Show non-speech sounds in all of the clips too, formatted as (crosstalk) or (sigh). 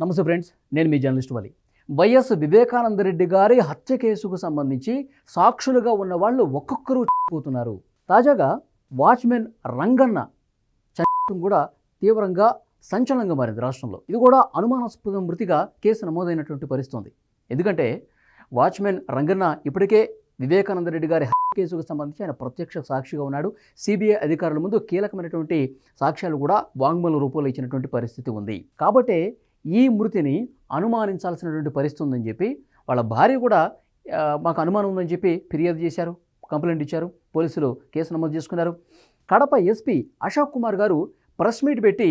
నమస్తే ఫ్రెండ్స్ నేను మీ జర్నలిస్ట్ వలి. వైఎస్ వివేకానంద రెడ్డి గారి హత్య కేసుకు సంబంధించి సాక్షులుగా ఉన్న వాళ్ళు ఒక్కొక్కరు పోతున్నారు తాజాగా వాచ్మెన్ రంగన్న చనిపోవడం కూడా తీవ్రంగా సంచలనంగా మారింది రాష్ట్రంలో. ఇది కూడా అనుమానాస్పద మృతిగా కేసు నమోదైనటువంటి పరిస్థితి ఉంది ఎందుకంటే వాచ్మెన్ రంగన్న ఇప్పటికే వివేకానంద రెడ్డి గారి హత్య కేసుకు సంబంధించి ఆయన ప్రత్యక్ష సాక్షిగా ఉన్నాడు. సిబిఐ అధికారుల ముందు కీలకమైనటువంటి సాక్ష్యాలు కూడా వాంగ్మూల రూపంలో ఇచ్చినటువంటి పరిస్థితి ఉంది. కాబట్టి ఈ మృతిని అనుమానించాల్సినటువంటి పరిస్థితి ఉందని చెప్పి వాళ్ళ భార్య కూడా మాకు అనుమానం ఉందని చెప్పి ఫిర్యాదు చేశారు కంప్లైంట్ ఇచ్చారు పోలీసులు కేసు నమోదు చేసుకున్నారు. కడప ఎస్పీ అశోక్ కుమార్ గారు ప్రెస్ మీట్ పెట్టి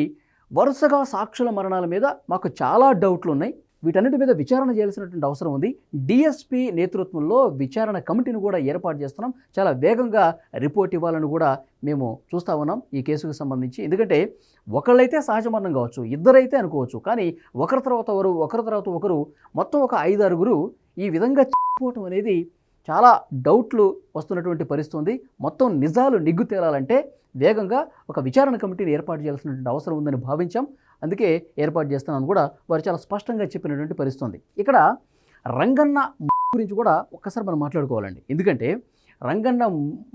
వరుసగా సాక్షుల మరణాల మీద మాకు చాలా డౌట్లు ఉన్నాయి వీటన్నిటి మీద విచారణ చేయాల్సినటువంటి అవసరం ఉంది. డిఎస్పీ నేతృత్వంలో విచారణ కమిటీని కూడా ఏర్పాటు చేస్తున్నాం. చాలా వేగంగా రిపోర్ట్ ఇవ్వాలని కూడా మేము చూస్తా ఉన్నాం ఈ కేసుకు సంబంధించి. ఎందుకంటే ఒకళ్ళైతే సహజ మరణం కావచ్చు ఇద్దరైతే అనుకోవచ్చు. కానీ ఒకరి తర్వాత ఒకరు ఒకరి తర్వాత ఒకరు మొత్తం ఒక ఐదు ఆరుగురు ఈ విధంగా చనిపోవటం అనేది చాలా డౌట్లు వస్తున్నటువంటి పరిస్థితి ఉంది. మొత్తం నిజాలు నిగ్గు తేలాలంటే వేగంగా ఒక విచారణ కమిటీని ఏర్పాటు చేయాల్సినటువంటి అవసరం ఉందని భావించాం. అందుకే ఏర్పాటు చేస్తున్నాను కూడా వారు చాలా స్పష్టంగా చెప్పినటువంటి పరిస్థితుంది ఇక్కడ రంగన్న గురించి కూడా ఒక్కసారి మనం మాట్లాడుకోవాలండి. ఎందుకంటే రంగన్న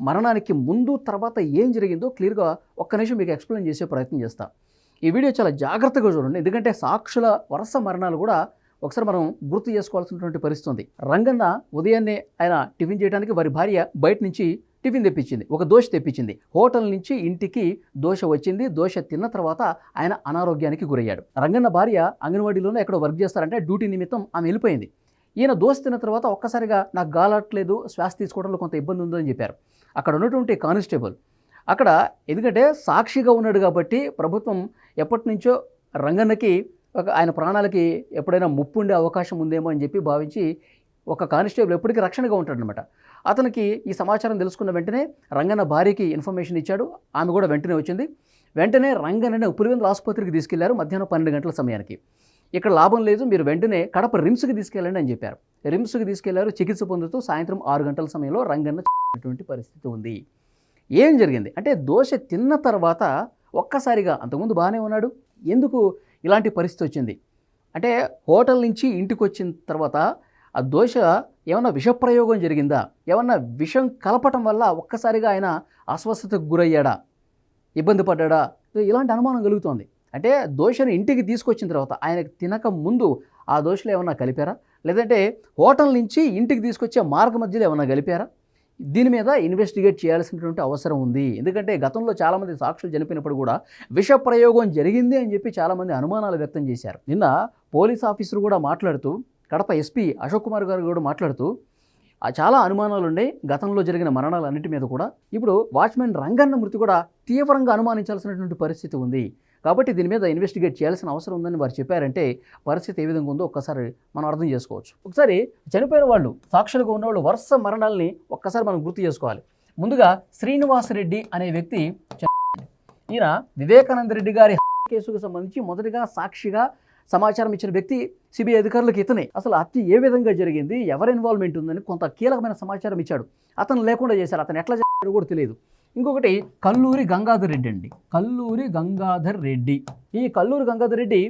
మరణానికి ముందు తర్వాత ఏం జరిగిందో క్లియర్గా ఒక్క నిమిషం మీకు ఎక్స్ప్లెయిన్ చేసే ప్రయత్నం చేస్తా. ఈ వీడియో చాలా జాగ్రత్తగా చూడండి. ఎందుకంటే సాక్షుల వరుస మరణాలు కూడా ఒకసారి మనం గుర్తు చేసుకోవాల్సినటువంటి పరిస్థితి ఉంది. రంగన్న ఉదయాన్నే ఆయన టిఫిన్ చేయడానికి వారి భార్య బయట నుంచి టిఫిన్ తెప్పించింది ఒక దోశ తెప్పించింది. హోటల్ నుంచి ఇంటికి దోశ వచ్చింది. దోశ తిన్న తర్వాత ఆయన అనారోగ్యానికి గురయ్యాడు. రంగన్న భార్య అంగన్వాడీలోనే ఎక్కడో వర్క్ చేస్తారంటే డ్యూటీ నిమిత్తం ఆమె వెళ్ళిపోయింది. ఈయన దోశ తిన్న తర్వాత ఒక్కసారిగా నాకు గాలట్లేదు శ్వాస తీసుకోవడంలో కొంత ఇబ్బంది ఉందని చెప్పారు. అక్కడ ఉన్నటువంటి కానిస్టేబుల్ అక్కడ ఎందుకంటే సాక్షిగా ఉన్నాడు కాబట్టి ప్రభుత్వం ఎప్పటి నుంచో రంగన్నకి ఒక ఆయన ప్రాణాలకి ఎప్పుడైనా ముప్పు ఉండే అవకాశం ఉందేమో అని చెప్పి భావించి ఒక కానిస్టేబుల్ ఎప్పటికీ రక్షణగా ఉంటాడనమాట అతనికి ఈ సమాచారం తెలుసుకున్న వెంటనే రంగన్న భార్యకి ఇన్ఫర్మేషన్ ఇచ్చాడు. ఆమె కూడా వెంటనే వచ్చింది. వెంటనే రంగనని పులివెందుల ఆసుపత్రికి తీసుకెళ్ళారు మధ్యాహ్నం పన్నెండు గంటల సమయానికి. ఇక్కడ లాభం లేదు మీరు వెంటనే కడప రిమ్స్కి తీసుకెళ్ళండి అని చెప్పారు. రిమ్స్కి తీసుకెళ్ళారు. చికిత్స పొందుతూ సాయంత్రం ఆరు గంటల సమయంలో రంగన్న చనిపోయినటువంటి పరిస్థితి ఉంది. ఏం జరిగింది? అంటే దోశ తిన్న తర్వాత ఒక్కసారిగా అంతకుముందు బాగానే ఉన్నాడు. ఎందుకు ఇలాంటి పరిస్థితి వచ్చింది? అంటే హోటల్ నుంచి ఇంటికి వచ్చిన తర్వాత ఆ దోశ ఏమన్నా విషప్రయోగం జరిగిందా? ఏమన్నా విషం కలపటం వల్ల ఒక్కసారిగా ఆయన అస్వస్థతకు గురయ్యాడా? ఇబ్బంది పడ్డాడా? ఇలాంటి అనుమానం కలుగుతోంది. అంటే దోశను ఇంటికి తీసుకొచ్చిన తర్వాత ఆయనకు తినక ముందు ఆ దోశలు ఏమన్నా కలిపారా? లేదంటే హోటల్ నుంచి ఇంటికి తీసుకొచ్చే మార్గ మధ్యలో ఏమన్నా కలిపారా? దీని మీద ఇన్వెస్టిగేట్ చేయాల్సినటువంటి అవసరం ఉంది. ఎందుకంటే గతంలో చాలామంది సాక్షులు చనిపోయినప్పుడు కూడా విష ప్రయోగం జరిగింది అని చెప్పి చాలామంది అనుమానాలు వ్యక్తం చేశారు. నిన్న పోలీస్ ఆఫీసర్ కూడా మాట్లాడుతూ కడప ఎస్పీ అశోక్ కుమార్ గారు కూడా మాట్లాడుతూ చాలా అనుమానాలు ఉండే గతంలో జరిగిన మరణాలన్నిటి మీద కూడా. ఇప్పుడు వాచ్మెన్ రంగన్న మృతి కూడా తీవ్రంగా అనుమానించాల్సినటువంటి పరిస్థితి ఉంది. కాబట్టి దీని మీద ఇన్వెస్టిగేట్ చేయాల్సిన అవసరం ఉందని వారు చెప్పారంటే పరిస్థితి ఏ విధంగా ఉందో ఒక్కసారి మనం అర్థం చేసుకోవచ్చు. ఒకసారి చనిపోయిన వాళ్ళు సాక్షులుగా ఉన్నవాళ్ళు వరుస మరణాలని ఒక్కసారి మనం గుర్తు చేసుకోవాలి. ముందుగా శ్రీనివాసరెడ్డి అనే వ్యక్తి ఈయన వివేకానంద రెడ్డి గారి కేసుకు సంబంధించి మొదటిగా సాక్షిగా సమాచారం ఇచ్చిన వ్యక్తి సిబిఐ అధికారులకు ఇతనే. అసలు హత్య ఏ విధంగా జరిగింది? ఎవరి ఇన్వాల్వ్మెంట్ ఉందని కొంత కీలకమైన సమాచారం ఇచ్చాడు. అతను లేకుండా చేశారు. అతను ఎట్లా చేశాడో కూడా తెలియదు. ఇంకొకటి కల్లూరి గంగాధర్ రెడ్డి అండి. కల్లూరి గంగాధర్ రెడ్డి. ఈ కల్లూరి గంగాధర్ రెడ్డి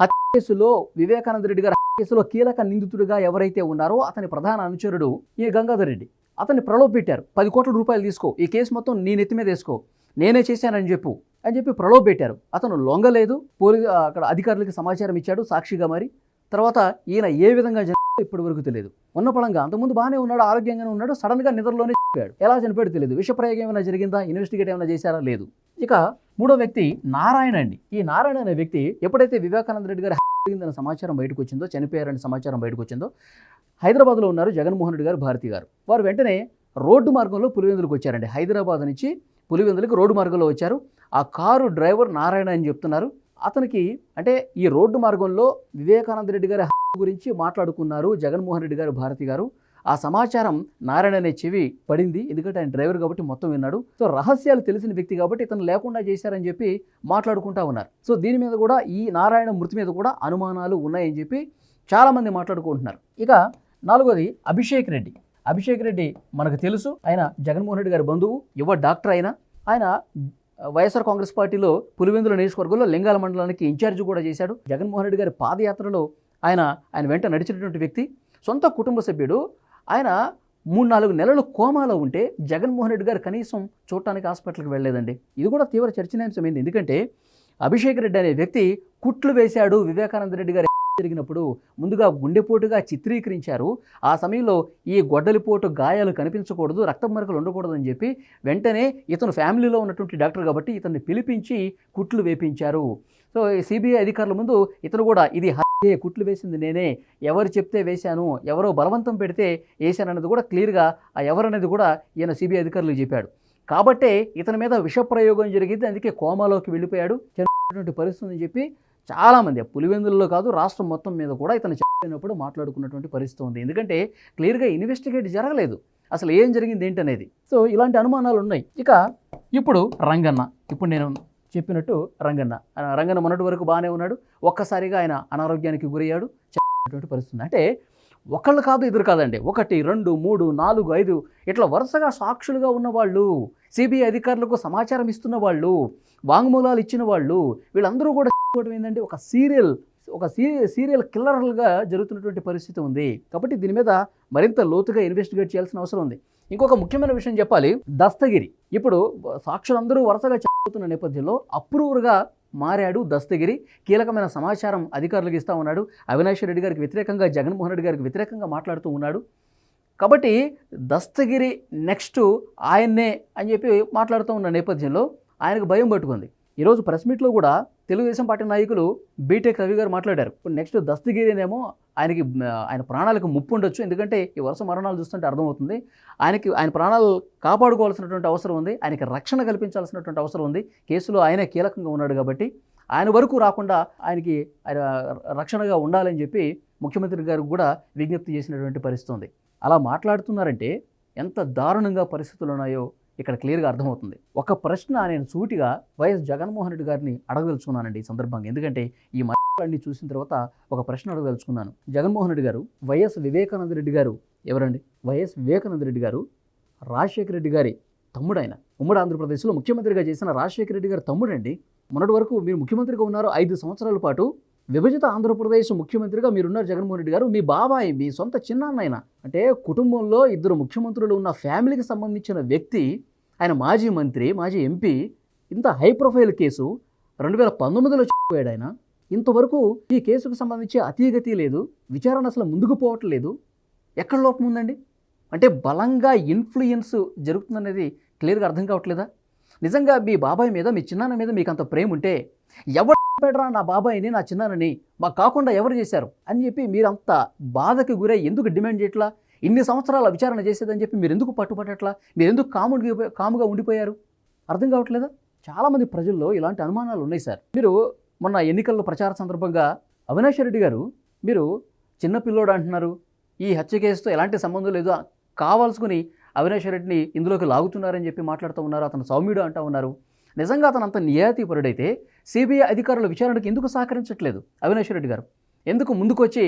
హత్య కేసులో వివేకానంద రెడ్డి గారి హత్య కేసులో కీలక నిందితుడిగా ఎవరైతే ఉన్నారో అతని ప్రధాన అనుచరుడు ఈ గంగాధర్ రెడ్డి. అతన్ని ప్రలోభ పెట్టారు పది కోట్ల రూపాయలు తీసుకో. ఈ కేసు మొత్తం నీ నెత్తి మీద వేసుకో. నేనే చేశానని చెప్పు అని చెప్పి ప్రలోభ పెట్టారు. అతను లొంగలేదు పోలీసు అక్కడ అధికారులకి సమాచారం ఇచ్చాడు సాక్షిగా మరి. తర్వాత ఈయన ఏ విధంగా చనిపోయాడో ఇప్పటి వరకు తెలియదు. ఉన్న పడంగా అంతకుముందు బాగానే ఉన్నాడు ఆరోగ్యంగానే ఉన్నాడు సడన్గా నిద్రలోనే చెప్పాడు ఎలా చనిపోయాడు తెలియదు. విషప్రయోగం ఏమైనా జరిగిందా? ఇన్వెస్టిగేట్ ఏమైనా చేశారా? లేదు. ఇక మూడో వ్యక్తి నారాయణ అండి. ఈ నారాయణ అనే వ్యక్తి ఎప్పుడైతే వివేకానంద రెడ్డి గారి జరిగిందన్న సమాచారం బయటకు వచ్చిందో చనిపోయారని సమాచారం బయటకు వచ్చిందో హైదరాబాద్లో ఉన్నారు జగన్మోహన్ రెడ్డి గారు భారతి గారు. వారు వెంటనే రోడ్డు మార్గంలో పులివెందులకు వచ్చారండి. హైదరాబాద్ నుంచి పులివెందులకి రోడ్డు మార్గంలో వచ్చారు. ఆ కారు డ్రైవర్ నారాయణ అని చెప్తున్నారు. అతనికి అంటే ఈ రోడ్డు మార్గంలో వివేకానంద రెడ్డి గారి గురించి మాట్లాడుకున్నారు జగన్మోహన్ రెడ్డి గారు భారతి గారు. ఆ సమాచారం నారాయణ అనే చెవి పడింది. ఎందుకంటే ఆయన డ్రైవర్ కాబట్టి మొత్తం విన్నాడు. సో రహస్యాలు తెలిసిన వ్యక్తి కాబట్టి ఇతను లేకుండా చేశారని చెప్పి మాట్లాడుకుంటా ఉన్నారు. సో దీని మీద కూడా ఈ నారాయణ మృతి మీద కూడా అనుమానాలు ఉన్నాయని చెప్పి చాలామంది మాట్లాడుకుంటున్నారు. ఇక నాలుగోది అభిషేక్ రెడ్డి. అభిషేక్ రెడ్డి మనకు తెలుసు. ఆయన జగన్మోహన్ రెడ్డి గారి బంధువు యువ డాక్టర్ అయినా. ఆయన వైఎస్ఆర్ కాంగ్రెస్ పార్టీలో పులివెందుల నియోజకవర్గంలో లింగాల మండలానికి ఇన్ఛార్జ్ కూడా చేశాడు. జగన్మోహన్ రెడ్డి గారి పాదయాత్రలో ఆయన ఆయన వెంట నడిచినటువంటి వ్యక్తి సొంత కుటుంబ సభ్యుడు. ఆయన మూడు నాలుగు నెలలు కోమాలో ఉంటే జగన్మోహన్ రెడ్డి గారు కనీసం చూడటానికి హాస్పిటల్కి వెళ్ళలేదండి. ఇది కూడా తీవ్ర చర్చనీయాంశమైంది. ఎందుకంటే అభిషేక్ రెడ్డి అనే వ్యక్తి కుట్లు వేశాడు వివేకానంద రెడ్డి గారు జరిగినప్పుడు ముందుగా గుండెపోటుగా చిత్రీకరించారు. ఆ సమయంలో ఈ గొడ్డలిపోటు గాయాలు కనిపించకూడదు రక్తం మరకలు ఉండకూడదని చెప్పి వెంటనే ఇతను ఫ్యామిలీలో ఉన్నటువంటి డాక్టర్ కాబట్టి ఇతన్ని పిలిపించి కుట్లు వేపించారు. సో సిబిఐ అధికారుల ముందు ఇతను కూడా ఇది హత్యే కుట్లు వేసింది నేనే ఎవరు చెప్తే వేశాను ఎవరో బలవంతం పెడితే వేశానన్నది కూడా క్లియర్గా ఆ ఎవరనేది కూడా ఈయన సిబిఐ అధికారులు చెప్పాడు. కాబట్టే ఇతని మీద విషప్రయోగం జరిగింది అందుకే కోమాలోకి వెళ్ళిపోయాడు. పరిస్థితి అని చెప్పి చాలామంది పులివెందులలో కాదు రాష్ట్రం మొత్తం మీద కూడా ఇతను చెప్పినప్పుడు మాట్లాడుకున్నటువంటి పరిస్థితి ఉంది. ఎందుకంటే క్లియర్గా ఇన్వెస్టిగేట్ జరగలేదు. అసలు ఏం జరిగింది ఏంటనేది. సో ఇలాంటి అనుమానాలు ఉన్నాయి. ఇక ఇప్పుడు రంగన్న ఇప్పుడు నేను చెప్పినట్టు రంగన్న. రంగన్న మొన్నటి వరకు బాగానే ఉన్నాడు. ఒక్కసారిగా ఆయన అనారోగ్యానికి గురయ్యాడు. చెప్పినటువంటి పరిస్థితి అంటే ఒకళ్ళు కాదు ఇద్దరు కాదండి. ఒకటి రెండు మూడు నాలుగు ఐదు. ఇట్లా వరుసగా సాక్షులుగా ఉన్నవాళ్ళు సిబిఐ అధికారులకు సమాచారం ఇస్తున్న వాళ్ళు వాంగ్మూలాలు ఇచ్చిన వాళ్ళు వీళ్ళందరూ కూడా (laughs) ఏంటంటే ఒక సీరియల్ ఒక సీరియల్ సీరియల్ కిల్లర్లుగా జరుగుతున్నటువంటి పరిస్థితి ఉంది. కాబట్టి దీని మీద మరింత లోతుగా ఇన్వెస్టిగేట్ చేయాల్సిన అవసరం ఉంది. ఇంకొక ముఖ్యమైన విషయం చెప్పాలి. దస్తగిరి. ఇప్పుడు సాక్షులందరూ వరుసగా చెప్పుతున్న నేపథ్యంలో అప్రూవర్గా మారాడు దస్తగిరి. కీలకమైన సమాచారం అధికారులకు ఇస్తా ఉన్నాడు. అవినాష్ రెడ్డి గారికి వ్యతిరేకంగా జగన్మోహన్ రెడ్డి గారికి వ్యతిరేకంగా మాట్లాడుతూ ఉన్నాడు. కాబట్టి దస్తగిరి నెక్స్ట్ ఆయన్నే అని చెప్పి మాట్లాడుతూ ఉన్న నేపథ్యంలో ఆయనకు భయం పట్టుకుంది. ఈరోజు ప్రెస్ మీట్లో కూడా తెలుగుదేశం పార్టీ నాయకులు బీటెక్ రవి గారు మాట్లాడారు. నెక్స్ట్ దస్తగిరినేమో ఆయనకి ఆయన ప్రాణాలకు ముప్పు ఉండొచ్చు. ఎందుకంటే ఈ వరుస మరణాలు చూస్తుంటే అర్థమవుతుంది. ఆయనకి ఆయన ప్రాణాలు కాపాడుకోవాల్సినటువంటి అవసరం ఉంది. ఆయనకి రక్షణ కల్పించాల్సినటువంటి అవసరం ఉంది. కేసులో ఆయనే కీలకంగా ఉన్నాడు కాబట్టి ఆయన వరకు రాకుండా ఆయనకి ఆయన రక్షణగా ఉండాలని చెప్పి ముఖ్యమంత్రి గారు కూడా విజ్ఞప్తి చేసినటువంటి పరిస్థితి ఉంది. అలా మాట్లాడుతున్నారంటే ఎంత దారుణంగా పరిస్థితులు ఉన్నాయో ఇక్కడ క్లియర్గా అర్థమవుతుంది. ఒక ప్రశ్న నేను సూటిగా వైఎస్ జగన్మోహన్ రెడ్డి గారిని అడగదలుచుకున్నానండి ఈ సందర్భంగా. ఎందుకంటే ఈ అన్ని చూసిన తర్వాత ఒక ప్రశ్న అడగదలుచుకున్నాను. జగన్మోహన్ రెడ్డి గారు వైఎస్ వివేకానంద రెడ్డి గారు ఎవరండి? వైఎస్ వివేకానంద రెడ్డి గారు రాజశేఖర రెడ్డి గారి తమ్ముడైన ఉమ్మడి ఆంధ్రప్రదేశ్లో ముఖ్యమంత్రిగా చేసిన రాజశేఖర రెడ్డి గారి తమ్ముడండి. మొన్నటి వరకు మీరు ముఖ్యమంత్రిగా ఉన్నారు ఐదు సంవత్సరాల పాటు. విభజిత ఆంధ్రప్రదేశ్ ముఖ్యమంత్రిగా మీరున్నారు జగన్మోహన్ రెడ్డి గారు. మీ బాబాయ్ మీ సొంత చిన్నాన్నైన అంటే కుటుంబంలో ఇద్దరు ముఖ్యమంత్రులు ఉన్న ఫ్యామిలీకి సంబంధించిన వ్యక్తి ఆయన మాజీ మంత్రి మాజీ ఎంపీ ఇంత హై ప్రొఫైల్ కేసు రెండు వేల పంతొమ్మిదిలో చెప్పాడు ఆయన. ఇంతవరకు ఈ కేసుకు సంబంధించి అతీగతి లేదు విచారణ అసలు ముందుకు పోవట్లేదు. ఎక్కడ లోపం ఉందండి? అంటే బలంగా ఇన్ఫ్లుయెన్స్ జరుగుతుందనేది క్లియర్గా అర్థం కావట్లేదా? నిజంగా మీ బాబాయ్ మీద మీ చిన్నాన్న మీద మీకు అంత ప్రేమ ఉంటే ఎవరు పెట్టరా నా బాబాయిని నా చిన్నానని మాకు కాకుండా ఎవరు చేశారు? అని చెప్పి మీరంతా బాధకి గురై ఎందుకు డిమాండ్ చేయట్లా? ఇన్ని సంవత్సరాల విచారణ చేసేదని చెప్పి మీరు ఎందుకు పట్టుపట్టట్లా మీరు ఎందుకు కాముడి కాముగా ఉండిపోయారు? అర్థం కావట్లేదా? చాలామంది ప్రజల్లో ఇలాంటి అనుమానాలు ఉన్నాయి సార్. మీరు మొన్న ఎన్నికల్లో ప్రచార సందర్భంగా అవినాష్ రెడ్డి గారు మీరు చిన్నపిల్లోడు అంటున్నారు. ఈ హత్య కేసుతో ఎలాంటి సంబంధం లేదు. కావాల్సుకుని అవినాష్ రెడ్డిని ఇందులోకి లాగుతున్నారని చెప్పి మాట్లాడుతూ ఉన్నారు. అతను సౌమ్యుడు అంటూ ఉన్నారు. నిజంగా అతను అంత నియాతీపరుడైతే సిబిఐ అధికారుల విచారణకు ఎందుకు సహకరించట్లేదు? అవినాష్ రెడ్డి గారు. ఎందుకు ముందుకొచ్చి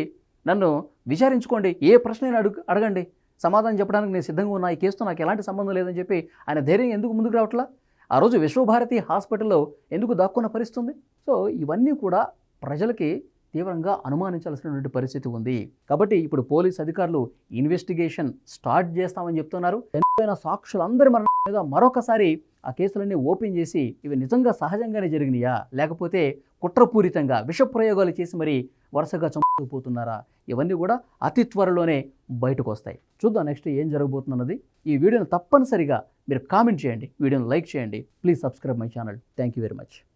నన్ను విచారించుకోండి? ఏ ప్రశ్న అడుగు అడగండి. సమాధానం చెప్పడానికి నేను సిద్ధంగా ఉన్నా ఈ కేసుతో నాకు ఎలాంటి సంబంధం లేదని చెప్పి ఆయన ధైర్యం ఎందుకు ముందుకు రావట్లా? ఆ రోజు విశ్వభారతి హాస్పిటల్లో ఎందుకు దాక్కున్న పరిస్థితుంది? సో ఇవన్నీ కూడా ప్రజలకి తీవ్రంగా అనుమానించాల్సినటువంటి పరిస్థితి ఉంది. కాబట్టి ఇప్పుడు పోలీస్ అధికారులు ఇన్వెస్టిగేషన్ స్టార్ట్ చేస్తామని చెప్తున్నారు. చనిపోయిన సాక్షులందరి మన మీద మరొకసారి ఆ కేసులన్నీ ఓపెన్ చేసి ఇవి నిజంగా సహజంగానే జరిగినాయా? లేకపోతే కుట్రపూరితంగా విషప్రయోగాలు చేసి మరి వరుసగా చంపుకుపోతున్నారా? ఇవన్నీ కూడా అతి త్వరలోనే బయటకు వస్తాయి చూద్దాం నెక్స్ట్ ఏం జరగబోతున్నది ఈ వీడియోని తప్పనిసరిగా మీరు కామెంట్ చేయండి వీడియోని లైక్ చేయండి. Please subscribe my channel. Thank you very much.